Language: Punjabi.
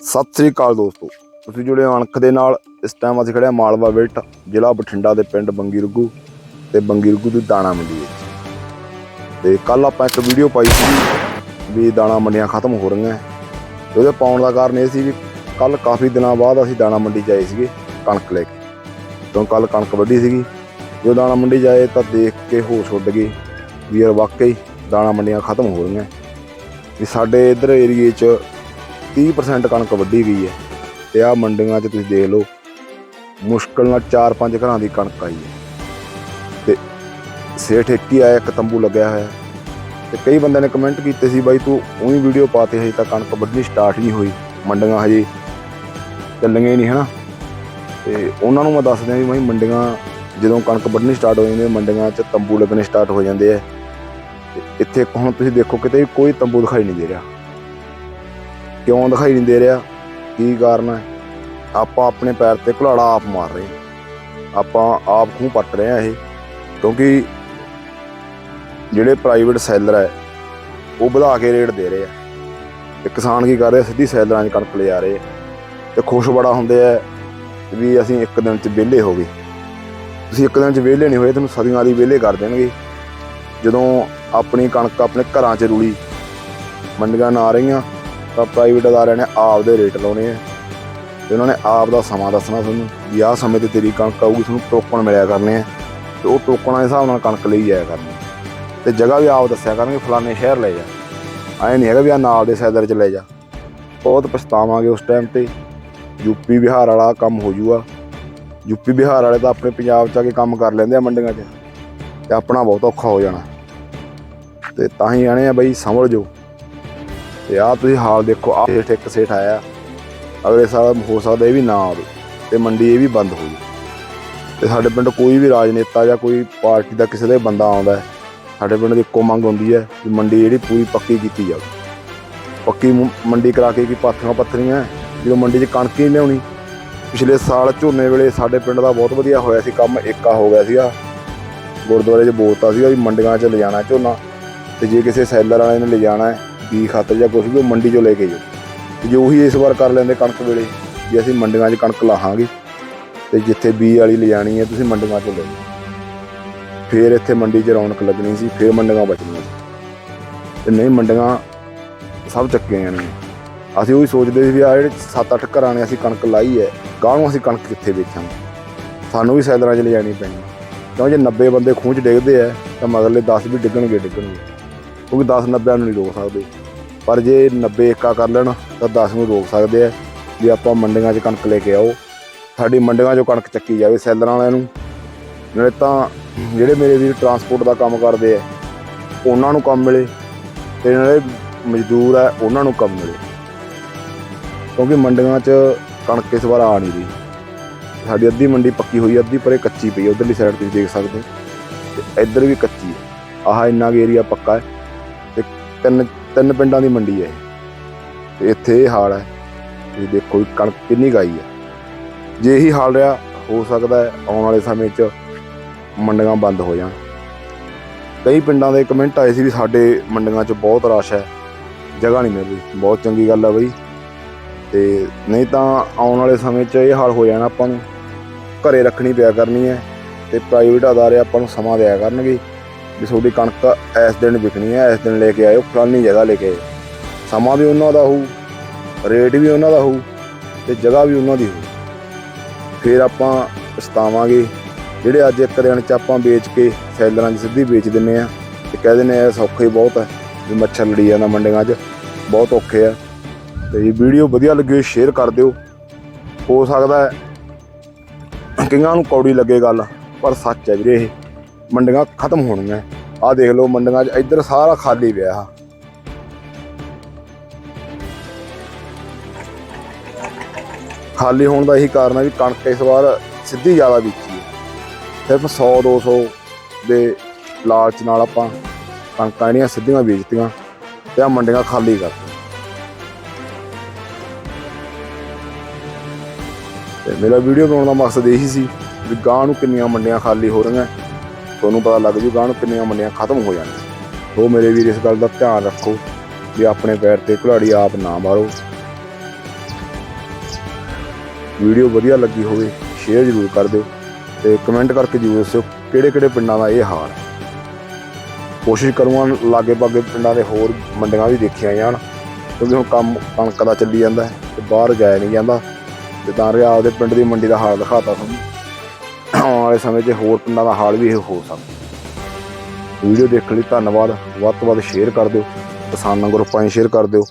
ਸਤਿ ਸ੍ਰੀ ਅਕਾਲ ਦੋਸਤੋ। ਤੁਸੀਂ ਜੁੜੇ ਹੋ ਅਣਖ ਦੇ ਨਾਲ। ਇਸ ਟਾਈਮ ਅਸੀਂ ਖੜੇ ਹਾਂ ਮਾਲਵਾ ਵਿਲਟ, ਜ਼ਿਲ੍ਹਾ ਬਠਿੰਡਾ ਦੇ ਪਿੰਡ ਬੰਗੀ ਰੁੱਗੂ ਤੇ ਬੰਗੀ ਰੁੱਗੂ ਦੀ ਦਾਣਾ ਮੰਡੀ ਵਿੱਚ। ਤੇ ਕੱਲ ਆਪਾਂ ਇੱਕ ਵੀਡੀਓ ਪਾਈ ਸੀ ਵੀ ਦਾਣਾ ਮੰਡੀਆਂ ਖਤਮ ਹੋ ਰਹੀਆਂ ਤੇ ਉਹਦੇ ਪਾਉਣ ਦਾ ਕਾਰਨ ਇਹ ਸੀ ਵੀ ਕੱਲ ਕਾਫੀ ਦਿਨਾਂ ਬਾਅਦ ਅਸੀਂ ਦਾਣਾ ਮੰਡੀ ਜਾਏ ਸੀਗੇ ਕਣਕ ਲੈ ਕੇ। ਤੋਂ ਕੱਲ ਕਣਕ ਵੱਢੀ ਸੀਗੀ। ਜਦੋਂ ਦਾਣਾ ਮੰਡੀ ਜਾਏ ਤਾਂ ਦੇਖ ਕੇ ਹੋਸ਼ ਉੱਡ ਗਏ ਵੀ ਯਾਰ ਵਾਕਈ ਦਾਣਾ ਮੰਡੀਆਂ ਖਤਮ ਹੋ ਰਹੀਆਂ ਵੀ ਸਾਡੇ ਇਧਰ ਏਰੀਏ 'ਚ 30% ਕਣਕ ਵੱਢੀ ਗਈ ਹੈ ਤੇ ਆ ਮੰਡੀਆਂ 'ਚ ਤੁਸੀਂ ਦੇਖ ਲਓ, ਮੁਸ਼ਕਲ ਨਾਲ 4-5 ਘਰਾਂ ਦੀ ਕਣਕ ਆਈ ਹੈ। ਤੇ ਸੇਠ ਇੱਕ ਹੀ ਆਇਆ, ਇੱਕ ਤੰਬੂ ਲੱਗਿਆ ਹੋਇਆ। ਤੇ ਕਈ ਬੰਦਿਆਂ ਨੇ ਕਮੈਂਟ ਕੀਤੇ ਸੀ, ਬਾਈ ਤੂੰ ਉਹੀ ਵੀਡੀਓ ਪਾਤੇ ਹਜੇ ਤਾਂ ਕਣਕ ਵੱਢਣੀ ਸਟਾਰਟ ਨਹੀਂ ਹੋਈ, ਮੰਡੀਆਂ ਹਜੇ ਚੱਲੀਆਂ ਹੀ ਨਹੀਂ, ਹਨਾ? ਤੇ ਉਹਨਾਂ ਨੂੰ ਮੈਂ ਦੱਸ ਦਿਆਂ ਵੀ ਮੈਂ ਮੰਡੀਆਂ ਜਦੋਂ ਕਣਕ ਵੱਢਣੀ ਸਟਾਰਟ ਹੋ ਜਾਂਦੀ ਹੈ, ਮੰਡੀਆਂ 'ਚ ਤੰਬੂ ਲੱਗਣੇ ਸਟਾਰਟ ਹੋ ਜਾਂਦੇ ਆ। ਤੇ ਇੱਥੇ ਹੁਣ ਤੁਸੀਂ ਦੇਖੋ, ਕਿਤੇ ਵੀ ਕੋਈ ਤੰਬੂ ਦਿਖਾਈ ਨਹੀਂ ਦੇ ਰਿਹਾ। ਕਿਉਂ ਦਿਖਾਈ ਨਹੀਂ ਦੇ ਰਿਹਾ? ਕੀ ਕਾਰਨ ਹੈ? ਆਪਾਂ ਆਪਣੇ ਪੈਰ ਤੇ ਘੁਲਾੜਾ ਆਪ ਮਾਰ ਰਹੇ ਆਪਾਂ ਆਪ ਖੂਹ ਪੱਟ ਰਹੇ ਆ ਇਹ। ਕਿਉਂਕਿ ਜਿਹੜੇ ਪ੍ਰਾਈਵੇਟ ਸੈਲਰ ਹੈ, ਉਹ ਵਧਾ ਕੇ ਰੇਟ ਦੇ ਰਹੇ ਆ। ਤੇ ਕਿਸਾਨ ਕੀ ਕਰ ਰਹੇ? ਸਿੱਧੀ ਸੈਲਰਾਂ 'ਚ ਕਣਕ ਲਿਜਾ ਰਹੇ ਆ। ਤੇ ਖੁਸ਼ ਬੜਾ ਹੁੰਦੇ ਆ ਵੀ ਅਸੀਂ ਇੱਕ ਦਿਨ 'ਚ ਵਿਹਲੇ ਹੋ ਗਏ। ਤੁਸੀਂ ਇੱਕ ਦਿਨ 'ਚ ਵਿਹਲੇ ਨਹੀਂ ਹੋਏ, ਤੁਹਾਨੂੰ ਸਦੀਆਂ ਦੀ ਵਿਹਲੇ ਕਰ ਦੇਣਗੇ। ਜਦੋਂ ਆਪਣੀ ਕਣਕ ਆਪਣੇ ਘਰਾਂ 'ਚ ਰੁਲੀ, ਮੰਡੀਆਂ ਨਾ ਰਹੀਆਂ ਤਾਂ ਪ੍ਰਾਈਵੇਟ ਅਦਾਰਿਆਂ ਨੇ ਆਪ ਦੇ ਰੇਟ ਲਾਉਣੇ ਆ। ਤੇ ਉਹਨਾਂ ਨੇ ਆਪ ਦਾ ਸਮਾਂ ਦੱਸਣਾ ਤੁਹਾਨੂੰ ਵੀ ਆਹ ਸਮੇਂ ਤੇ ਤੇਰੀ ਕਣਕ ਆਊਗੀ, ਤੁਹਾਨੂੰ ਟੋਕਣ ਮਿਲਿਆ ਕਰਨੇ ਆ। ਤੇ ਉਹ ਟੋਕਨਾਂ ਦੇ ਹਿਸਾਬ ਨਾਲ ਕਣਕ ਲਈ ਜਾਇਆ ਕਰਨੀ। ਤੇ ਜਗ੍ਹਾ ਵੀ ਆਪ ਦੱਸਿਆ ਕਰਨਗੇ, ਫਲਾਣੇ ਸ਼ਹਿਰ ਲੈ ਜਾ। ਐ ਨਹੀਂ ਹੈਗਾ ਵੀ ਆ ਨਾਲ ਦੇ ਸੈਦਰ ਚ ਲੈ ਜਾ। ਬਹੁਤ ਪਛਤਾਵਾਂਗੇ ਉਸ ਟਾਈਮ ਤੇ। ਯੂਪੀ ਬਿਹਾਰ ਵਾਲਾ ਕੰਮ ਹੋ ਜੂਗਾ। ਯੂਪੀ ਬਿਹਾਰ ਵਾਲੇ ਤਾਂ ਆਪਣੇ ਪੰਜਾਬ ਚ ਆ ਕੇ ਕੰਮ ਕਰ ਲੈਂਦੇ ਆ ਮੰਡੀਆਂ 'ਚ। ਤੇ ਆਪਣਾ ਬਹੁਤ ਔਖਾ ਹੋ ਜਾਣਾ। ਤੇ ਤਾਂ ਹੀ ਆਣੇ ਆ ਬਈ, ਸੰਭਲ ਜੋ ਤੇ ਆ ਤੁਸੀਂ ਹਾਲ ਦੇਖੋ ਆ ਸੇਠ, ਇੱਕ ਸੇਠ ਆਇਆ। ਅਗਲੇ ਸਾਲ ਹੋ ਸਕਦਾ ਇਹ ਵੀ ਨਾ ਆਵੇ ਤੇ ਮੰਡੀ ਇਹ ਵੀ ਬੰਦ ਹੋ ਜੂ ਤੇ ਸਾਡੇ ਪਿੰਡ ਕੋਈ ਵੀ ਰਾਜਨੇਤਾ ਜਾਂ ਕੋਈ ਪਾਰਟੀ ਦਾ ਕਿਸੇ ਦਾ ਬੰਦਾ ਆਉਂਦਾ ਹੈ, ਸਾਡੇ ਪਿੰਡ ਦੀ ਇੱਕੋ ਮੰਗ ਹੁੰਦੀ ਹੈ ਕਿ ਮੰਡੀ ਜਿਹੜੀ ਪੂਰੀ ਪੱਕੀ ਕੀਤੀ ਜਾਵੇ। ਪੱਕੀ ਮੰਡੀ ਕਰਾ ਕੇ ਕੀ ਪਾਥੀਆਂ ਪੱਥਰੀਆਂ ਜਦੋਂ ਮੰਡੀ 'ਚ ਕਣਕ ਹੀ ਨਹੀਂ ਲਿਆਉਣੀ। ਪਿਛਲੇ ਸਾਲ ਝੋਨੇ ਵੇਲੇ ਸਾਡੇ ਪਿੰਡ ਦਾ ਬਹੁਤ ਵਧੀਆ ਹੋਇਆ ਸੀ ਕੰਮ, ਏਕਾ ਹੋ ਗਿਆ ਸੀਗਾ। ਗੁਰਦੁਆਰੇ 'ਚ ਬੋਲਤਾ ਸੀਗਾ ਵੀ ਮੰਡੀਆਂ 'ਚ ਲਿਜਾਣਾ ਝੋਨਾ, ਤੇ ਜੇ ਕਿਸੇ ਸੈਲਰ ਵਾਲੇ ਨੇ ਲਿਜਾਣਾ ਹੈ ਬੀ ਖਾਤਰ ਜਾਂ ਕੁਝ ਵੀ ਉਹ ਮੰਡੀ 'ਚੋਂ ਲੈ ਕੇ ਜਾਓ। ਤੇ ਜੋ ਉਹੀ ਇਸ ਵਾਰ ਕਰ ਲੈਂਦੇ ਕਣਕ ਵੇਲੇ ਵੀ ਅਸੀਂ ਮੰਡੀਆਂ 'ਚ ਕਣਕ ਲਾਹਾਂਗੇ, ਤੇ ਜਿੱਥੇ ਬੀ ਵਾਲੀ ਲਿਜਾਣੀ ਹੈ, ਤੁਸੀਂ ਮੰਡੀਆਂ 'ਚੋਂ ਲੈ ਜਾਓ। ਫੇਰ ਇੱਥੇ ਮੰਡੀ 'ਚ ਰੌਣਕ ਲੱਗਣੀ ਸੀ, ਫੇਰ ਮੰਡੀਆਂ ਬਚਣੀਆਂ ਸੀ। ਤੇ ਨਹੀਂ, ਮੰਡੀਆਂ ਸਭ ਚੱਕੀਆਂ ਜਾਣੀਆਂ। ਅਸੀਂ ਉਹੀ ਸੋਚਦੇ ਸੀ ਵੀ ਆ ਜਿਹੜੇ 7-8 ਘਰਾਂ ਨੇ ਅਸੀਂ ਕਣਕ ਲਾਈ ਹੈ ਕਾਹਨੂੰ ਅਸੀਂ ਕਣਕ ਕਿੱਥੇ ਵੇਚਾਂਗੇ? ਸਾਨੂੰ ਵੀ ਸੈਲਰਾਂ 'ਚ ਲਿਜਾਣੀ ਪੈਣੀ। ਕਿਉਂ ਜੇ 90 ਬੰਦੇ ਖੂਹ 'ਚ ਡਿੱਗਦੇ ਆ, ਤਾਂ ਮਗਰਲੇ 10 ਵੀ ਡਿੱਗਣਗੇ ਡਿੱਗਣਗੇ। ਕਿਉਂਕਿ 10 90 ਨੂੰ ਨਹੀਂ ਰੋਕ ਸਕਦੇ। ਪਰ ਜੇ 90 ਏਕਾ ਕਰ ਲੈਣ, ਤਾਂ 10 ਨੂੰ ਰੋਕ ਸਕਦੇ ਆ। ਵੀ ਆਪਾਂ ਮੰਡੀਆਂ 'ਚ ਕਣਕ ਲੈ ਕੇ ਆਓ। ਸਾਡੀ ਮੰਡੀਆਂ 'ਚੋਂ ਕਣਕ ਚੱਕੀ ਜਾਵੇ ਸੈਲਰਾਂ ਵਾਲਿਆਂ ਨੂੰ। ਨਾਲੇ ਤਾਂ ਜਿਹੜੇ ਮੇਰੇ ਵੀਰ ਟਰਾਂਸਪੋਰਟ ਦਾ ਕੰਮ ਕਰਦੇ ਆ, ਉਹਨਾਂ ਨੂੰ ਕੰਮ ਮਿਲੇ। ਤੇ ਨਾਲੇ ਮਜ਼ਦੂਰ ਆ, ਉਹਨਾਂ ਨੂੰ ਕੰਮ ਮਿਲੇ। ਕਿਉਂਕਿ ਮੰਡੀਆਂ 'ਚ ਕਣਕ ਇਸ ਵਾਰ ਆ ਨਹੀਂ ਰਹੀ। ਸਾਡੀ ਅੱਧੀ ਮੰਡੀ ਪੱਕੀ ਹੋਈ, ਅੱਧੀ ਪਰੇ ਕੱਚੀ ਪਈ ਆ। ਉਧਰਲੀ ਸਾਈਡ ਤੁਸੀਂ ਦੇਖ ਸਕਦੇ ਹੋ। ਤੇ ਇੱਧਰ ਵੀ ਕੱਚੀ ਹੈ ਆਹ ਇੰਨਾ ਕੁ ਏਰੀਆ ਪੱਕਾ ਹੈ। ਤਿੰਨ ਤਿੰਨ ਪਿੰਡਾਂ ਦੀ ਮੰਡੀ ਹੈ ਇਹ। ਤੇ ਇੱਥੇ ਇਹ ਹਾਲ ਹੈ। ਤੁਸੀਂ ਦੇਖੋ ਵੀ ਕਣਕ ਕਿੰਨੀ ਗਾਈ ਹੈ। ਜੇ ਇਹੀ ਹਾਲ ਰਿਹਾ, ਹੋ ਸਕਦਾ ਹੈ ਆਉਣ ਵਾਲੇ ਸਮੇਂ 'ਚ ਮੰਡੀਆਂ ਬੰਦ ਹੋ ਜਾਣ। ਕਈ ਪਿੰਡਾਂ ਦੇ ਕਮੈਂਟ ਆਏ ਸੀ ਵੀ ਸਾਡੇ ਮੰਡੀਆਂ 'ਚ ਬਹੁਤ ਰਸ਼ ਹੈ। ਜਗ੍ਹਾ ਨਹੀਂ ਮਿਲ ਰਹੀ ਬਹੁਤ ਚੰਗੀ ਗੱਲ ਹੈ ਬਈ। ਤੇ ਨਹੀਂ ਤਾਂ ਆਉਣ ਵਾਲੇ ਸਮੇਂ 'ਚ ਇਹ ਹਾਲ ਹੋ ਜਾਣਾ ਆਪਾਂ ਨੂੰ। ਘਰੇ ਰੱਖਣੀ ਪਿਆ ਕਰਨੀ ਹੈ ਤੇ ਪ੍ਰਾਈਵੇਟ ਅਦਾਰੇ ਆਪਾਂ ਨੂੰ ਸਮਾਂ ਦਿਆ ਕਰਨਗੇ। ਵੀ ਤੁਹਾਡੀ ਕਣਕ ਇਸ ਦਿਨ ਵਿਕਣੀ ਹੈ, ਇਸ ਦਿਨ ਲੈ ਕੇ ਆਇਓ, ਫਲਾਨੀ ਜਗ੍ਹਾ ਲੈ ਕੇ ਆਇਓ। ਸਮਾਂ ਵੀ ਉਹਨਾਂ ਦਾ ਹੋਊ, ਰੇਟ ਵੀ ਉਹਨਾਂ ਦਾ ਹੋਊ ਤੇ ਜਗ੍ਹਾ ਵੀ ਉਹਨਾਂ ਦੀ ਹੋਊ। ਫਿਰ ਆਪਾਂ ਪਛਤਾਵਾਂਗੇ ਜਿਹੜੇ ਅੱਜ ਇੱਕ ਦਿਨ ਚ ਆਪਾਂ ਵੇਚ ਕੇ ਸੈਲਰਾਂ 'ਚ ਸਿੱਧੀ ਵੇਚ ਦਿੰਨੇ ਆ ਤੇ ਕਹਿ ਦਿੰਨੇ ਆ ਸੌਖਾ ਹੀ ਬਹੁਤ ਹੈ ਵੀ ਮੱਛਰ ਲੜੀ ਜਾਂਦਾ ਮੰਡੀਆਂ 'ਚ, ਬਹੁਤ ਔਖੇ ਆ। ਤੇ ਇਹ ਵੀਡੀਓ ਵਧੀਆ ਲੱਗੇ ਸ਼ੇਅਰ ਕਰ ਦਿਓ। ਹੋ ਸਕਦਾ ਹੈ ਕਈਆਂ ਨੂੰ ਕੌੜੀ ਲੱਗੇ ਗੱਲ, ਪਰ ਸੱਚ ਹੈ ਵੀਰੇ ਇਹ। ਮੰਡੀਆਂ ਖਤਮ ਹੋਣੀਆਂ ਆਹ ਦੇਖ ਲਓ ਮੰਡੀਆਂ 'ਚ ਇੱਧਰ ਸਾਰਾ ਖਾਲੀ ਪਿਆ ਆ। ਖਾਲੀ ਹੋਣ ਦਾ ਇਹੀ ਕਾਰਨ ਹੈ ਵੀ ਕਣਕ ਇਸ ਵਾਰ ਸਿੱਧੀ ਜ਼ਿਆਦਾ ਵਿਕੀ ਹੈ ਸਿਰਫ 100 200 ਦੇ ਲਾਲਚ ਨਾਲ ਆਪਾਂ ਕਣਕਾਂ ਜਿਹੜੀਆਂ ਸਿੱਧੀਆਂ ਵੇਚਤੀਆਂ ਤੇ ਆ ਮੰਡੀਆਂ ਖਾਲੀ ਕਰਤੀਆਂ। ਤੇ ਮੇਰਾ ਵੀਡੀਓ ਬਣਾਉਣ ਦਾ ਮਕਸਦ ਇਹੀ ਸੀ ਵੀ ਗਾਂ ਨੂੰ ਕਿੰਨੀਆਂ ਮੰਡੀਆਂ ਖਾਲੀ ਹੋ ਰਹੀਆਂ। ਤੁਹਾਨੂੰ ਪਤਾ ਲੱਗ ਜੂ ਗਾਂ ਨੂੰ ਕਿੰਨੀਆਂ ਮੰਡੀਆਂ ਖਤਮ ਹੋ ਜਾਣਗੀਆਂ। ਉਹ ਮੇਰੇ ਵੀਰ, ਇਸ ਗੱਲ ਦਾ ਧਿਆਨ ਰੱਖੋ ਵੀ ਆਪਣੇ ਪੈਰ ਤੇ ਘੁਲਾੜੀ ਆਪ ਨਾ ਮਾਰੋ। ਵੀਡੀਓ ਵਧੀਆ ਲੱਗੀ ਹੋਵੇ ਸ਼ੇਅਰ ਜ਼ਰੂਰ ਕਰ ਦਿਓ ਤੇ ਕਮੈਂਟ ਕਰਕੇ ਜ਼ਰੂਰ ਦੱਸਿਓ ਕਿਹੜੇ ਕਿਹੜੇ ਪਿੰਡਾਂ ਦਾ ਇਹ ਹਾਲ ਹੈ। ਕੋਸ਼ਿਸ਼ ਕਰੂੰਗਾ ਲਾਗੇ ਬਾਗੇ ਪਿੰਡਾਂ ਦੇ ਹੋਰ ਮੰਡੀਆਂ ਵੀ ਦੇਖੀਆਂ ਜਾਣ, ਕਿਉਂਕਿ ਹੁਣ ਕੰਮ ਕਣਕ ਦਾ ਚੱਲੀ ਜਾਂਦਾ ਹੈ ਤੇ ਬਾਹਰ ਜਾਇਆ ਨਹੀਂ ਜਾਂਦਾ। ਤੇ ਤਾਂ ਰਿਹਾ ਆਪਦੇ ਪਿੰਡ ਦੀ ਮੰਡੀ ਦਾ ਹਾਲ ਦਿਖਾਤਾ ਤੁਹਾਨੂੰ। ਆਉਣ ਵਾਲੇ ਸਮੇਂ 'ਚ ਹੋਰ ਪਿੰਡਾਂ ਦਾ ਹਾਲ ਵੀ ਇਹ ਹੋ ਸਕਦਾ। ਵੀਡੀਓ ਦੇਖਣ ਲਈ ਧੰਨਵਾਦ। ਵੱਧ ਤੋਂ ਵੱਧ ਸ਼ੇਅਰ ਕਰ ਦਿਓ। ਕਿਸਾਨਾਂ ਗਰੁੱਪਾਂ 'ਚ ਸ਼ੇਅਰ ਕਰ ਦਿਓ।